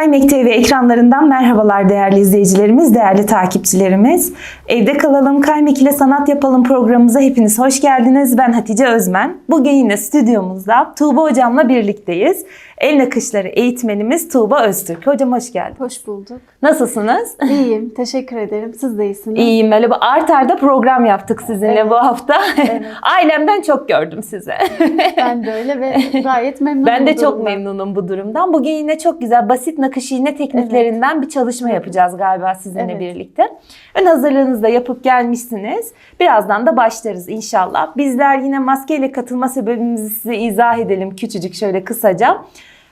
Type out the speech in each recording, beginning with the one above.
Kaymek TV ekranlarından merhabalar değerli izleyicilerimiz, değerli takipçilerimiz. Evde kalalım, Kaymek ile sanat yapalım programımıza hepiniz hoş geldiniz. Ben Hatice Özmen. Bugün yine stüdyomuzda Tuğba hocamla birlikteyiz. El nakışları eğitmenimiz Tuğba Öztürk. Hocam hoş geldin. Hoş bulduk. Nasılsınız? İyiyim. Teşekkür ederim. Siz de iyisiniz. İyiyim. Böyle bir art arda program yaptık sizinle Evet. bu hafta. Evet. Ailemden çok gördüm size. Ben de öyle ve gayet memnunum. Ben de çok durumdan. memnunum bu durumdan. Bugün yine çok güzel basit nakış iğne tekniklerinden bir çalışma yapacağız galiba sizinle Evet. birlikte. Ön hazırlığınızı da yapıp gelmişsiniz. Birazdan da başlarız inşallah. Bizler yine maskeyle katılma sebebimizi size izah edelim küçücük şöyle kısaca.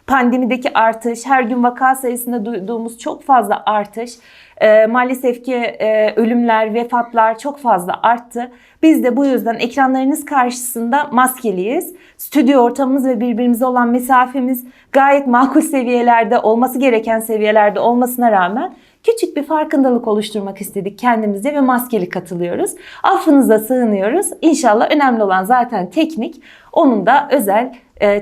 Pandemideki artış, her gün vaka sayısında duyduğumuz çok fazla artış. Ee, maalesef ki e, ölümler, vefatlar çok fazla arttı. Biz de bu yüzden ekranlarınız karşısında maskeliyiz. Stüdyo ortamımız ve birbirimize olan mesafemiz gayet makul seviyelerde, olması gereken seviyelerde olmasına rağmen küçük bir farkındalık oluşturmak istedik kendimize ve maskeli katılıyoruz. Affınıza sığınıyoruz. İnşallah önemli olan zaten teknik. Onun da özel e,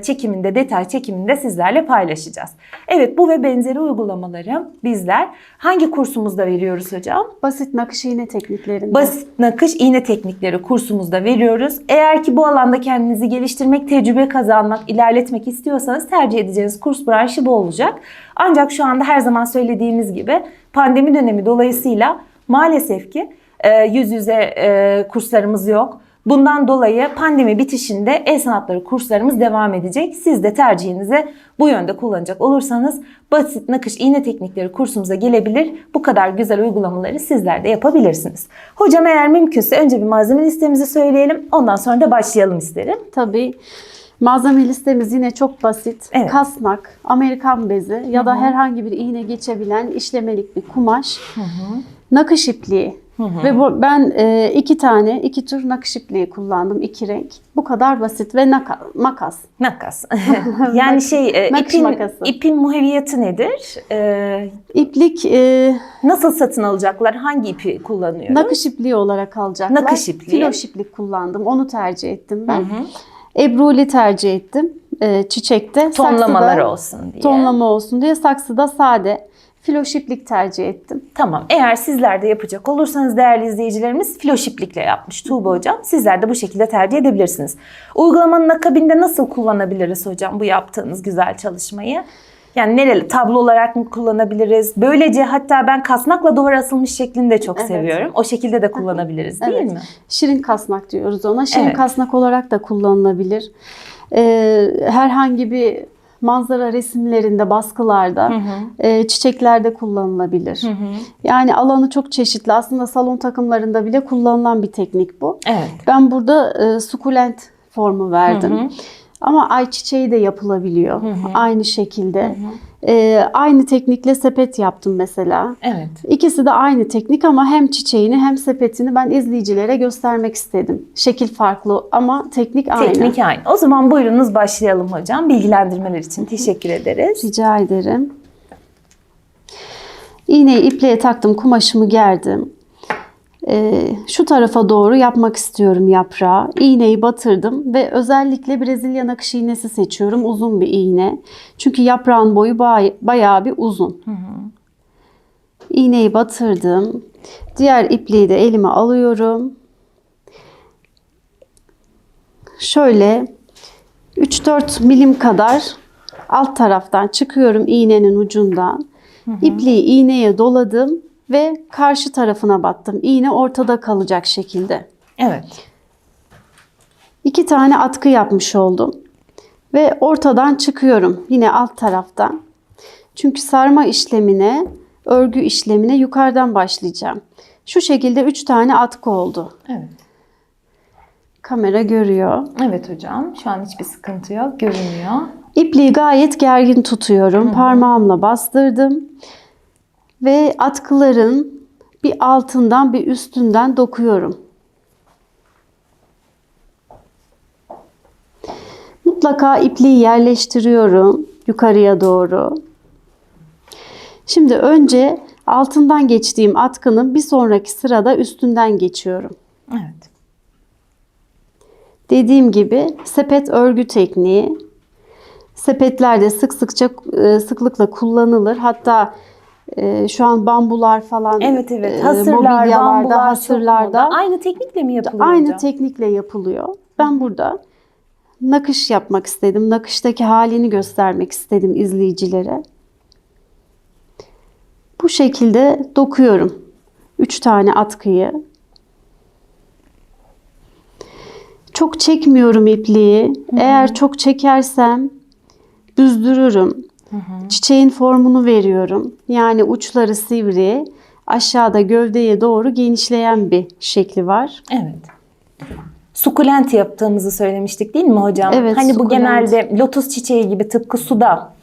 çekiminde, detay çekiminde sizlerle paylaşacağız. Evet bu ve benzeri uygulamaları bizler hangi kursumuzda veriyoruz hocam? Basit nakış iğne tekniklerinde. Basit nakış iğne teknikleri kursumuzda veriyoruz. Eğer ki bu alanda kendinizi geliştirmek, tecrübe kazanmak, ilerletmek istiyorsanız tercih edeceğiniz kurs branşı bu olacak. Ancak şu anda her zaman söylediğimiz gibi pandemi dönemi dolayısıyla maalesef ki e, yüz yüze e, kurslarımız yok. Bundan dolayı pandemi bitişinde el sanatları kurslarımız devam edecek. Siz de tercihinizi bu yönde kullanacak olursanız basit nakış iğne teknikleri kursumuza gelebilir. Bu kadar güzel uygulamaları sizler de yapabilirsiniz. Hocam eğer mümkünse önce bir malzeme listemizi söyleyelim. Ondan sonra da başlayalım isterim. Tabii malzeme listemiz yine çok basit. Evet. Kasnak, Amerikan bezi ya da herhangi bir iğne geçebilen işlemelik bir kumaş. Nakış ipliği. Ve bu, ben e, iki tane, iki tür nakış ipliği kullandım. iki renk. Bu kadar basit ve naka, makas. Makas. yani şey e, Nakış ipin, makası. ipin muheviyatı nedir? E, İplik e, nasıl satın alacaklar? Hangi ipi kullanıyoruz? nakış ipliği olarak alacaklar. Nakış ipliği. Filoş iplik kullandım. Onu tercih ettim ben. Ebruli tercih ettim. E, çiçekte. Tonlamalar Saksıda olsun diye. Tonlama olsun diye saksıda sade filoş iplik tercih ettim. Tamam. Eğer sizler de yapacak olursanız değerli izleyicilerimiz filoşiplikle yapmış Tuğba hocam. Sizler de bu şekilde tercih edebilirsiniz. Uygulamanın akabinde nasıl kullanabiliriz hocam bu yaptığınız güzel çalışmayı? Yani nereli tablo olarak mı kullanabiliriz? Böylece hatta ben kasnakla duvara asılmış şeklini de çok Evet. seviyorum. O şekilde de kullanabiliriz değil Evet. mi? Şirin kasnak diyoruz ona. Şirin Evet. kasnak olarak da kullanılabilir. Ee, herhangi bir manzara resimlerinde, baskılarda, e, çiçeklerde kullanılabilir. Yani alanı çok çeşitli. Aslında salon takımlarında bile kullanılan bir teknik bu. Evet. Ben burada e, sukulent formu verdim. Ama ayçiçeği de yapılabiliyor. Aynı şekilde. E, aynı teknikle sepet yaptım mesela. Evet. İkisi de aynı teknik ama hem çiçeğini hem sepetini ben izleyicilere göstermek istedim. Şekil farklı ama teknik aynı. Teknik aynı. O zaman buyurunuz başlayalım hocam. Bilgilendirmeler için teşekkür ederiz. Rica ederim. İğneyi ipliğe taktım, kumaşımı gerdim. Ee, şu tarafa doğru yapmak istiyorum yaprağı. İğneyi batırdım ve özellikle Brezilya nakış iğnesi seçiyorum. Uzun bir iğne. Çünkü yaprağın boyu bay- bayağı bir uzun. İğneyi batırdım. Diğer ipliği de elime alıyorum. Şöyle 3-4 milim kadar alt taraftan çıkıyorum iğnenin ucundan. İpliği iğneye doladım ve karşı tarafına battım. İğne ortada kalacak şekilde. Evet. İki tane atkı yapmış oldum. Ve ortadan çıkıyorum yine alt taraftan. Çünkü sarma işlemine, örgü işlemine yukarıdan başlayacağım. Şu şekilde üç tane atkı oldu. Evet. Kamera görüyor. Evet hocam. Şu an hiçbir sıkıntı yok. Görünüyor. İpliği gayet gergin tutuyorum. Parmağımla bastırdım. Ve atkıların bir altından bir üstünden dokuyorum. Mutlaka ipliği yerleştiriyorum yukarıya doğru. Şimdi önce altından geçtiğim atkının bir sonraki sırada üstünden geçiyorum. Evet. Dediğim gibi sepet örgü tekniği. Sepetlerde sık sıkça e, sıklıkla kullanılır. Hatta e, şu an bambular falan Evet evet. e, Hasırlar, mobilyalarda, bambular, hasırlarda. Aynı teknikle mi yapılıyor aynı hocam? teknikle yapılıyor. Ben burada nakış yapmak istedim. Nakıştaki halini göstermek istedim izleyicilere. Bu şekilde dokuyorum. 3 tane atkıyı. Çok çekmiyorum ipliği. Eğer çok çekersem büzdürürüm. Çiçeğin formunu veriyorum. Yani uçları sivri, aşağıda gövdeye doğru genişleyen bir şekli var. Evet. Sukulent yaptığımızı söylemiştik değil mi hocam? Evet, Hani bu sukulent. genelde lotus çiçeği gibi tıpkı suda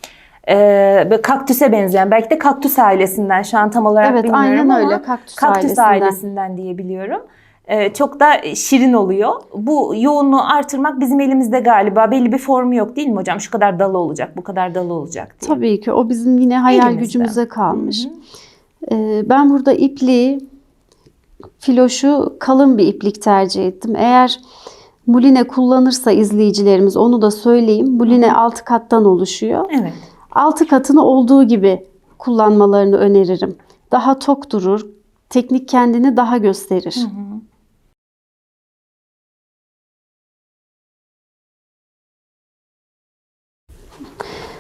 e, kaktüse benzeyen belki de kaktüs ailesinden şu an tam olarak Evet, bilmiyorum aynen ama öyle, kaktüs ailesinden. ailesinden diye biliyorum. E, çok da şirin oluyor. Bu yoğunluğu artırmak bizim elimizde galiba. Belli bir formu yok değil mi hocam? Şu kadar dalı olacak, bu kadar dalı olacak diye. Tabii ki o bizim yine hayal Elimizde. gücümüze kalmış. Ee, ben burada ipliği, filoşu kalın bir iplik tercih ettim. Eğer muline kullanırsa izleyicilerimiz onu da söyleyeyim. Muline altı kattan oluşuyor. Evet. Altı katını olduğu gibi kullanmalarını öneririm. Daha tok durur, teknik kendini daha gösterir.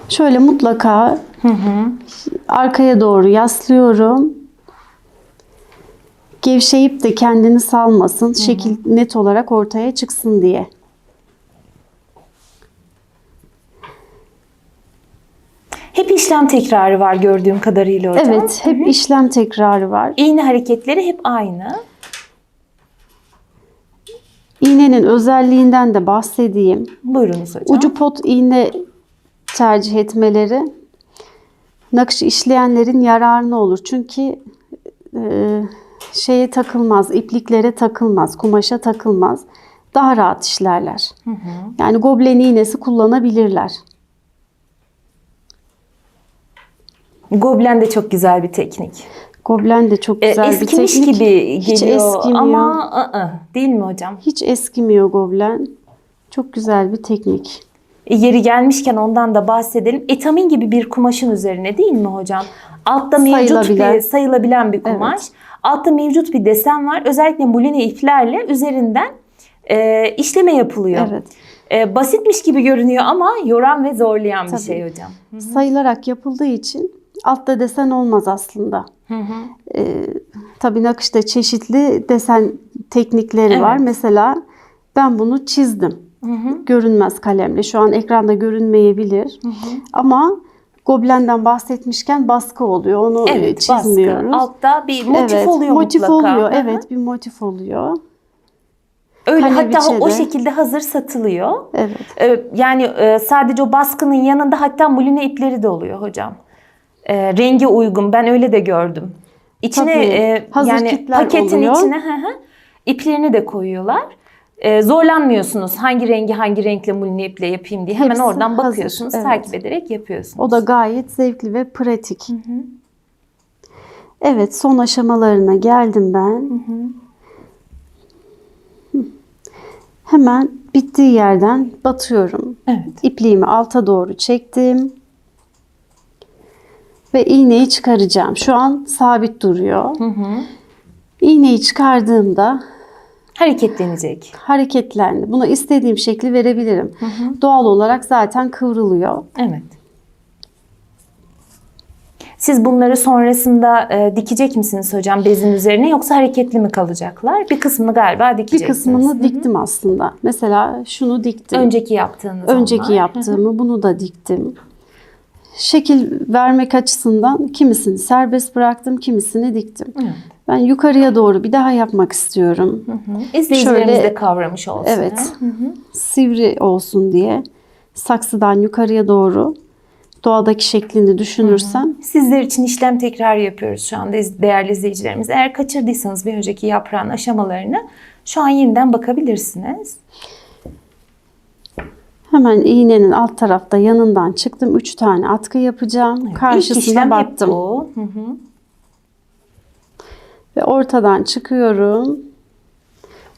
Şöyle mutlaka arkaya doğru yaslıyorum. Gevşeyip de kendini salmasın. Şekil net olarak ortaya çıksın diye. Hep işlem tekrarı var gördüğüm kadarıyla hocam. Evet, hep işlem tekrarı var. İğne hareketleri hep aynı. İğnenin özelliğinden de bahsedeyim. Buyurunuz hocam. Ucu pot iğne tercih etmeleri nakış işleyenlerin yararına olur. Çünkü e, şeye takılmaz, ipliklere takılmaz, kumaşa takılmaz. Daha rahat işlerler. Yani goblen iğnesi kullanabilirler. Goblen de çok güzel bir teknik. Goblen de çok E, güzel bir eskimiş teknik. gibi Hiç geliyor eskimiyor. ama ı-ı, değil mi hocam? Hiç eskimiyor goblen. Çok güzel bir teknik. E, yeri gelmişken ondan da bahsedelim. Etamin gibi bir kumaşın üzerine değil mi hocam? Altta mevcut Sayılabilen. bir sayılabilen bir kumaş. Altta mevcut bir desen var. Özellikle muline iplerle üzerinden e, işleme yapılıyor. Evet. E, basitmiş gibi görünüyor ama yoran ve zorlayan bir Tabii. şey hocam. Sayılarak yapıldığı için altta desen olmaz aslında. Ee, tabii nakışta çeşitli desen teknikleri var. Evet. Mesela ben bunu çizdim. Görünmez kalemle. Şu an ekranda görünmeyebilir. Ama goblenden bahsetmişken baskı oluyor. Onu Evet, çizmiyoruz. baskı. Altta bir motif evet, oluyor motif mutlaka. oluyor. Hı hı. Evet, bir motif oluyor. Öyle hatta o, o şekilde hazır satılıyor. Evet. Ee, yani e, sadece o baskının yanında hatta muline ipleri de oluyor hocam. Ee, renge uygun. Ben öyle de gördüm. İçine Tabii, e, hazır yani paketin oluyor. içine hı hı, iplerini de koyuyorlar. Ee, zorlanmıyorsunuz hangi rengi hangi renkle muline iple yapayım diye. Hemen Hepsi oradan hazır, bakıyorsunuz, evet. takip ederek yapıyorsunuz. O da gayet zevkli ve pratik. Evet, son aşamalarına geldim ben. Hı. Hemen bittiği yerden batıyorum. Evet. İpliğimi alta doğru çektim. Ve iğneyi çıkaracağım. Şu an sabit duruyor. İğneyi çıkardığımda Hareketlenecek. hareketlendi. Buna istediğim şekli verebilirim. Doğal olarak zaten kıvrılıyor. Evet. Siz bunları sonrasında e, dikecek misiniz hocam bezin üzerine yoksa hareketli mi kalacaklar? Bir kısmını galiba Bir dikeceksiniz. kısmını diktim aslında. Mesela şunu diktim. Önceki yaptığınız Önceki onlar. yaptığımı bunu da diktim. Şekil vermek açısından kimisini serbest bıraktım, kimisini diktim. Evet. Ben yukarıya doğru bir daha yapmak istiyorum. İzleyicilerimiz Şöyle- de kavramış olsun. Evet. Sivri olsun diye saksıdan yukarıya doğru doğadaki şeklini düşünürsem Sizler için işlem tekrar yapıyoruz şu anda değerli izleyicilerimiz. Eğer kaçırdıysanız bir önceki yaprağın aşamalarını şu an yeniden bakabilirsiniz. Hemen iğnenin alt tarafta yanından çıktım. 3 tane atkı yapacağım. Evet, Karşısına battım. bu. Hı hı. Ve ortadan çıkıyorum.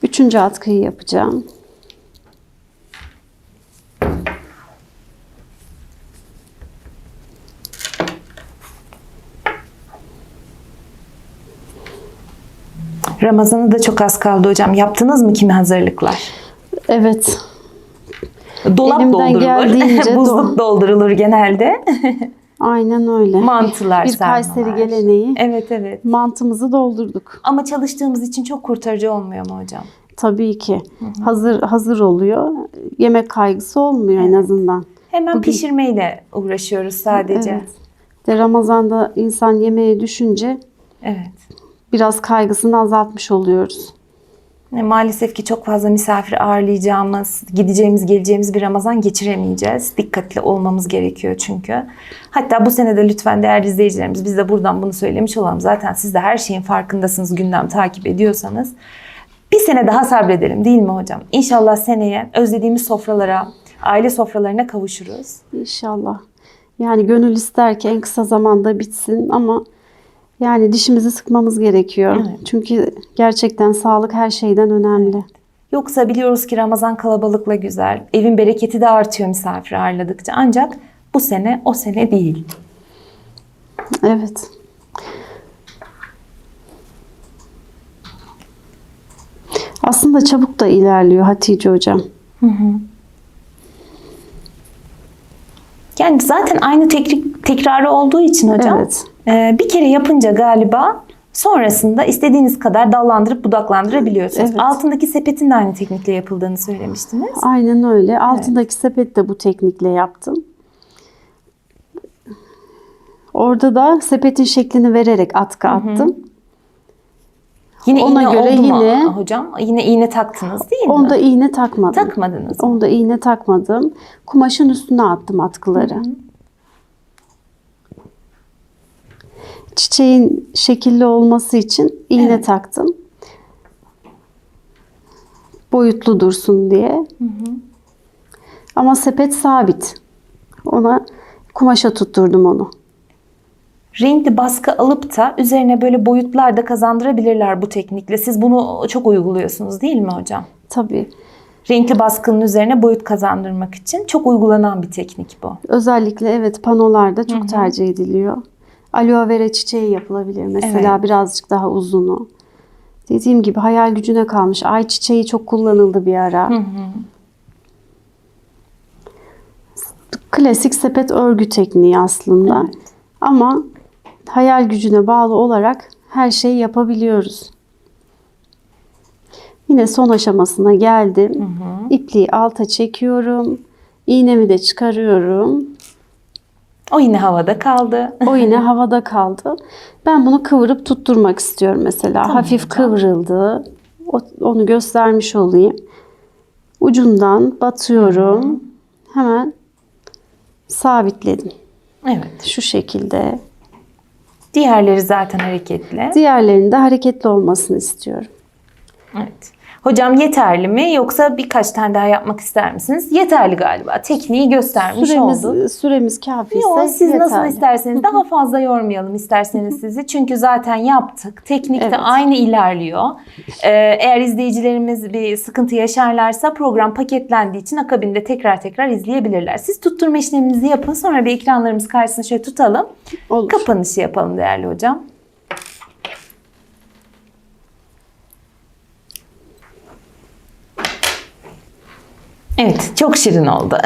Üçüncü atkıyı yapacağım. Ramazan'a da çok az kaldı hocam. Yaptınız mı kimi hazırlıklar? Evet. Dolap Elimden doldurulur. Buzluk do- doldurulur genelde. Aynen öyle. Mantılar, Bir sarmalar. Kayseri geleneği. Evet evet. Mantımızı doldurduk. Ama çalıştığımız için çok kurtarıcı olmuyor mu hocam? Tabii ki. Hazır hazır oluyor. Yemek kaygısı olmuyor en azından. Hemen Bugün- pişirmeyle uğraşıyoruz sadece. Evet. De Ramazan'da insan yemeğe düşünce Evet. biraz kaygısını azaltmış oluyoruz. Ne, Maalesef ki çok fazla misafir ağırlayacağımız, gideceğimiz, geleceğimiz bir Ramazan geçiremeyeceğiz. Dikkatli olmamız gerekiyor çünkü. Hatta bu sene de lütfen değerli izleyicilerimiz biz de buradan bunu söylemiş olalım. Zaten siz de her şeyin farkındasınız gündem takip ediyorsanız. Bir sene daha sabredelim değil mi hocam? İnşallah seneye özlediğimiz sofralara, aile sofralarına kavuşuruz. İnşallah. Yani gönül ister ki en kısa zamanda bitsin ama yani dişimizi sıkmamız gerekiyor. Evet. Çünkü gerçekten sağlık her şeyden önemli. Yoksa biliyoruz ki Ramazan kalabalıkla güzel. Evin bereketi de artıyor misafir ağırladıkça. Ancak bu sene o sene değil. Evet. Aslında çabuk da ilerliyor Hatice hocam. Yani zaten aynı tekrik, tekrarı olduğu için hocam Evet. E, bir kere yapınca galiba sonrasında istediğiniz kadar dallandırıp budaklandırabiliyorsunuz. Evet. Altındaki sepetin de aynı teknikle yapıldığını söylemiştiniz. Aynen öyle. Altındaki sepet de bu teknikle yaptım. Orada da sepetin şeklini vererek atkı attım. Yine Ona iğne göre oldu mu yine- hocam? Yine iğne taktınız değil mi? Onda iğne takmadım. Takmadınız mı? Onda iğne takmadım. Kumaşın üstüne attım atkıları. Çiçeğin şekilli olması için iğne Evet. taktım. Boyutlu dursun diye. Ama sepet sabit. Ona kumaşa tutturdum onu. Renkli baskı alıp da üzerine böyle boyutlar da kazandırabilirler bu teknikle. Siz bunu çok uyguluyorsunuz değil mi hocam? Tabii. Renkli baskının üzerine boyut kazandırmak için çok uygulanan bir teknik bu. Özellikle evet panolarda çok tercih ediliyor. Aloe vera çiçeği yapılabilir mesela Evet. birazcık daha uzunu. Dediğim gibi hayal gücüne kalmış. Ay çiçeği çok kullanıldı bir ara. Klasik sepet örgü tekniği aslında. Ama hayal gücüne bağlı olarak her şeyi yapabiliyoruz. Yine son aşamasına geldim. İpliği alta çekiyorum. İğnemi de çıkarıyorum. O yine havada kaldı. O yine havada kaldı. Ben bunu kıvırıp tutturmak istiyorum mesela. Tamam Hafif hocam. kıvrıldı. Onu göstermiş olayım. Ucundan batıyorum. Hemen sabitledim. Evet. Şu şekilde. Diğerleri zaten hareketli. Diğerlerinin de hareketli olmasını istiyorum. Evet. Hocam yeterli mi yoksa birkaç tane daha yapmak ister misiniz? Yeterli galiba. Tekniği göstermiş Süremiz, olduk. süremiz kafiyse Yok, siz nasıl isterseniz daha fazla yormayalım isterseniz sizi. Çünkü zaten yaptık. Teknik de Evet. aynı ilerliyor. Ee, eğer izleyicilerimiz bir sıkıntı yaşarlarsa program paketlendiği için akabinde tekrar tekrar izleyebilirler. Siz tutturma işleminizi yapın. Sonra bir ekranlarımız karşısına şöyle tutalım. Olur. Kapanışı yapalım değerli hocam. Evet, çok şirin oldu.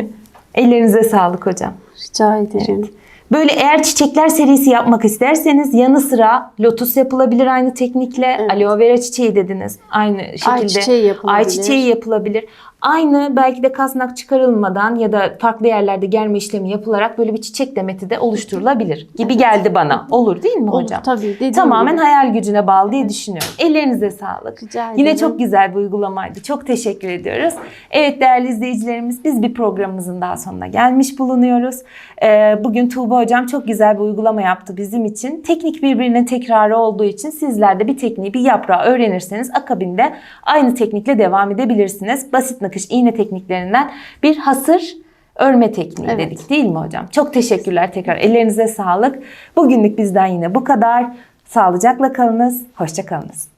Ellerinize sağlık hocam. Rica ederim. Böyle eğer çiçekler serisi yapmak isterseniz yanı sıra lotus yapılabilir aynı teknikle. Evet. Aloe vera çiçeği dediniz. Aynı şekilde. Ayçiçeği yapılabilir. Ayçiçeği yapılabilir. Aynı belki de kasnak çıkarılmadan ya da farklı yerlerde germe işlemi yapılarak böyle bir çiçek demeti de oluşturulabilir gibi geldi bana. Olur değil mi Olur, hocam? tabii, dediğim Tamamen gibi. hayal gücüne bağlı diye düşünüyorum. Ellerinize sağlık. Rica Yine ederim. çok güzel bir uygulamaydı. Çok teşekkür ediyoruz. Evet değerli izleyicilerimiz biz bir programımızın daha sonuna gelmiş bulunuyoruz. Ee, bugün Tuğba Hocam çok güzel bir uygulama yaptı bizim için. Teknik birbirinin tekrarı olduğu için sizler de bir tekniği bir yaprağı öğrenirseniz akabinde aynı teknikle devam edebilirsiniz. Basit nakış iğne tekniklerinden bir hasır örme tekniği Evet. dedik değil mi hocam? Çok teşekkürler tekrar. Ellerinize sağlık. Bugünlük bizden yine bu kadar. Sağlıcakla kalınız. Hoşça kalınız.